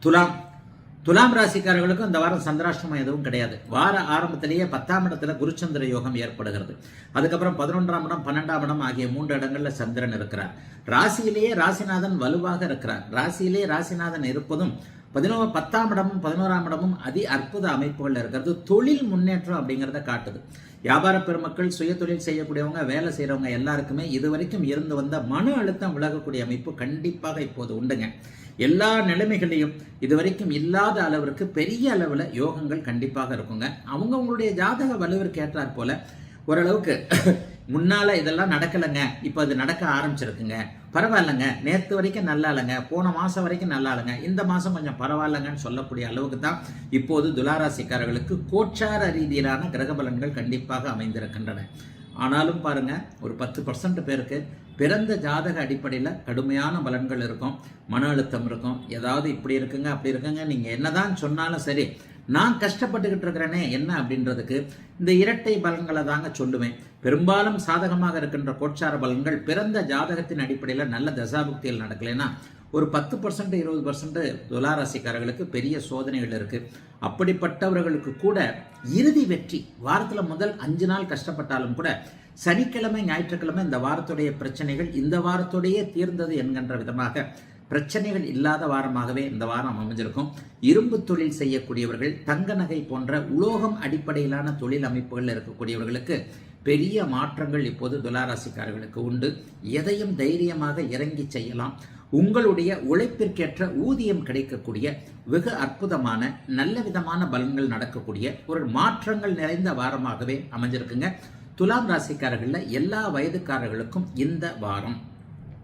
துலாம். துலாம் ராசிக்காரர்களுக்கும் இந்த வாரம் சந்திராஷ்டமம் எதுவும் கிடையாது. வார ஆரம்பத்திலேயே பத்தாம் இடத்துல குருச்சந்திர யோகம் ஏற்படுகிறது. அதுக்கப்புறம் பதினொன்றாம் இடம் பன்னெண்டாம் இடம் ஆகிய மூன்று இடங்களில் சந்திரன் இருக்கிறார். ராசியிலேயே ராசிநாதன் வலுவாக இருக்கிறார். ராசியிலேயே ராசிநாதன் இருப்பதும் பதினோ பத்தாம் இடமும் பதினோராம் இடமும் அதி அற்புத அமைப்புகள் இருக்கிறது. தொழில் முன்னேற்றம் அப்படிங்கிறத காட்டுது. வியாபார பெருமக்கள் சுய தொழில் செய்யக்கூடியவங்க வேலை செய்கிறவங்க எல்லாருக்குமே இதுவரைக்கும் இருந்து வந்த மன அழுத்தம் விலகக்கூடிய அமைப்பு கண்டிப்பாக இப்போது உண்டுங்க. எல்லா நிலைமைகளையும் இதுவரைக்கும் இல்லாத அளவிற்கு பெரிய அளவில் யோகங்கள் கண்டிப்பாக இருக்குங்க. அவங்கவுங்களுடைய ஜாதக வலுவிற்கு ஏற்றாற் போல ஓரளவுக்கு முன்னால் இதெல்லாம் நடக்கலைங்க. இப்போ அது நடக்க ஆரம்பிச்சிருக்குங்க. பரவாயில்லைங்க. நேற்று வரைக்கும் நல்லா இல்லைங்க போன மாதம் வரைக்கும் நல்லா இல்லைங்க இந்த மாதம் கொஞ்சம் பரவாயில்லைங்கன்னு சொல்லக்கூடிய அளவுக்கு தான் இப்போது துளாராசிக்காரர்களுக்கு கோச்சார ரீதியிலான கிரக பலன்கள் கண்டிப்பாக அமைந்திருக்கின்றன. ஆனாலும் பாருங்க ஒரு பத்து பர்சன்ட் பேருக்கு பிறந்த ஜாதக அடிப்படையில் கடுமையான பலன்கள் இருக்கும். மன அழுத்தம் இருக்கும். ஏதாவது இப்படி இருக்குங்க அப்படி இருக்குங்க நீங்கள் என்னதான் சொன்னாலும் சரி நான் கஷ்டப்பட்டுக்கிட்டு இருக்கிறேனே என்ன அப்படின்றதுக்கு இந்த இரட்டை பலன்களை தாங்க சொல்லுவேன். பெரும்பாலும் சாதகமாக இருக்கின்ற கோட்சார பலன்கள் பிறந்த ஜாதகத்தின் அடிப்படையில் நல்ல தசாபுக்தியில் நடக்கலைன்னா ஒரு பத்து பர்சன்ட் இருபது பர்சன்ட் துலாராசிக்காரர்களுக்கு பெரிய சோதனைகள் இருக்குது அப்படிப்பட்டவர்களுக்கு கூட இறுதி வெற்றி வாரத்தில் முதல் அஞ்சு நாள் கஷ்டப்பட்டாலும் கூட சனிக்கிழமை ஞாயிற்றுக்கிழமை இந்த வாரத்துடைய பிரச்சனைகள் இந்த வாரத்தோடையே தீர்ந்தது என்கின்ற விதமாக பிரச்சனைகள் இல்லாத வாரமாகவே இந்த வாரம் அமைஞ்சிருக்கும். இரும்பு தொழில் செய்யக்கூடியவர்கள் தங்க நகை போன்ற உலோகம் அடிப்படையிலான தொழில் அமைப்புகளில் இருக்கக்கூடியவர்களுக்கு பெரிய மாற்றங்கள் இப்போது துலாராசிக்காரர்களுக்கு உண்டு. எதையும் தைரியமாக இறங்கி செய்யலாம். உங்களுடைய உழைப்பிற்கேற்ற ஊதியம் கிடைக்கக்கூடிய வெகு அற்புதமான நல்ல விதமான பலன்கள் நடக்கக்கூடிய ஒரு மாற்றங்கள் நிறைந்த வாரமாகவே அமைஞ்சிருக்குங்க. துலாம் ராசிக்காரர்களில் எல்லா வயதுக்காரர்களுக்கும் இந்த வாரம்.